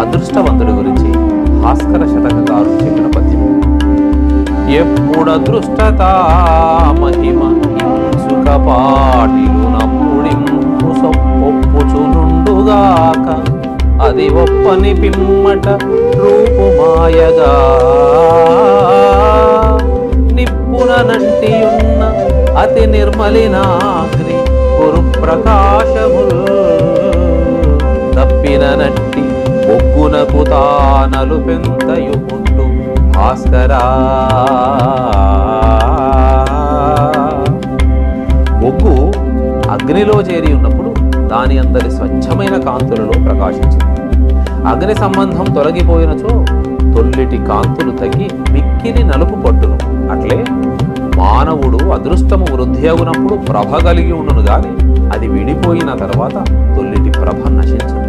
అదృష్టవంతుడి గురించి భాస్కర శతకారు చెప్పిన పద్యం. ఎప్పుడు అదృష్టత మహిమ హింసుక పాటిలు అది ఒప్పని పిమ్మట రూపుమాయగా. నిప్పున నంటియున్న అతి నిర్మలినాగ్ని గురు ప్రకాశముల్ తప్పిన నట్టి బొగ్గునకు తానలు పెంతయు పుట్టు భాస్కరా. ఒగ్గు అగ్నిలో చేరి ఉన్నప్పుడు దాని అందరి స్వచ్ఛమైన కాంతులలో ప్రకాశించింది. అగ్ని సంబంధం తొలగిపోయినచో తొల్లిటి కాంతులు తగ్గి మిక్కిలి నలుపు పట్టును. అట్లే మానవుడు అదృష్టము వృద్ధి అగునప్పుడు ప్రభ కలిగి ఉండును గాని అది విడిపోయిన తర్వాత తొల్లిటి ప్రభ నశించదు